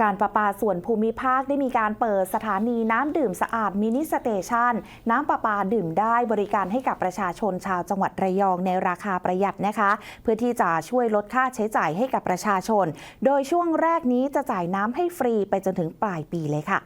การประปาส่วนภูมิภาคได้มีการเปิดสถานีน้ำดื่มสะอาดมินิสเตชันน้ำประปาดื่มได้บริการให้กับประชาชนชาวจังหวัดระยองในราคาประหยัดนะคะ เพื่อที่จะช่วยลดค่าใช้จ่ายให้กับประชาชน โดยช่วงแรกนี้จะจ่ายน้ำให้ฟรีไปจนถึงปลายปีเลยค่ะ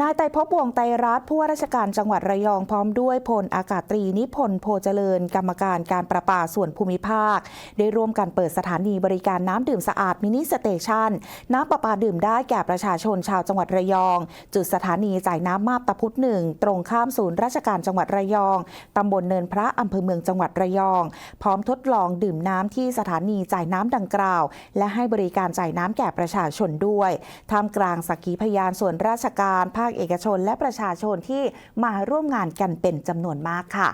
นายไตรภพวงไตรัตผู้ว่าราชการจังหวัดระยองพร้อมด้วยพลอากาศตรีนิพนธ์โพเจริญ กรรมการการประปาส่วนภูมิภาค ได้ร่วมกันเปิดสถานีบริการน้ำดื่มสะอาดมินิสเตชันน้ำประปาดื่มได้แก่ประชาชนชาวจังหวัดระยอง จุดสถานีจ่ายน้ำมาบตาพุธหนึ่งตรงข้ามศูนย์ราชการจังหวัดระยองตำบลเนินพระอำเภอเมืองจังหวัดระยอง พร้อมทดลองดื่มน้ำที่สถานีจ่ายน้ำดังกล่าว และให้บริการจ่ายน้ำแก่ประชาชนด้วยท่ามกลางสักขีพยานส่วนราชการภาาคเอกชนและประชาชนที่มาร่วมงานกันเป็นจำนวนมากค่ะ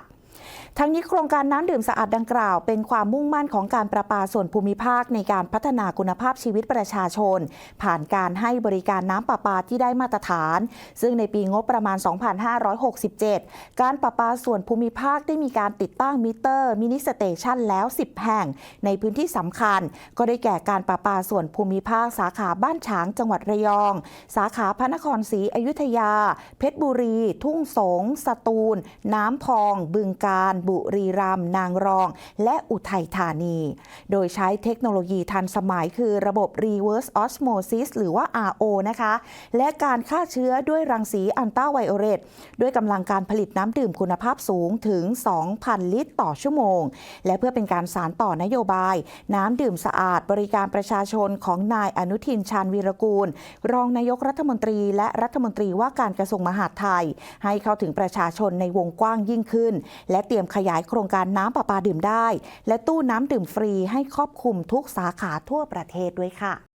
ทั้งนี้โครงการน้ำดื่มสะอาดดังกล่าว เป็นความมุ่งมั่นของการประปาส่วนภูมิภาคในการพัฒนาคุณภาพชีวิตประชาชน ผ่านการให้บริการน้ำประปาที่ได้มาตรฐาน ซึ่งในปีงบประมาณ 2567 การประปาส่วนภูมิภาคได้มีการติดตั้งมิเตอร์มินิสเตชันแล้ว 10 แห่ง ในพื้นที่สำคัญ ก็ได้แก่การประปาส่วนภูมิภาค สาขาบ้านฉางจังหวัดระยอง สาขาพระนครศรีอยุธยา เพชรบุรี ทุ่งสง สตูล น้ำพอง บึงการ บุรีรัมย์นางรอง และอุทัยธานี โดยใช้เทคโนโลยีทันสมัยคือระบบ reverse osmosis หรือว่า RO นะคะ และการฆ่าเชื้อด้วยรังสีอัลตราไวโอเลตด้วยกำลังการผลิตน้ำดื่มคุณภาพสูงถึง 2,000 ลิตรต่อชั่วโมง และเพื่อเป็นการสารต่อนโยบาย น้ำดื่มสะอาดบริการประชาชนของนายอนุทินชาญวีรกูล รองนายกรัฐมนตรี และรัฐมนตรีว่าการกระทรวงมหาดไทย ให้เข้าถึงประชาชนในวงกว้างยิ่งขึ้นและเตรียมขยายโครงการน้ำประปาดื่มได้ และตู้น้ำดื่มฟรีให้ครอบคลุมทุกสาขาทั่วประเทศด้วยค่ะ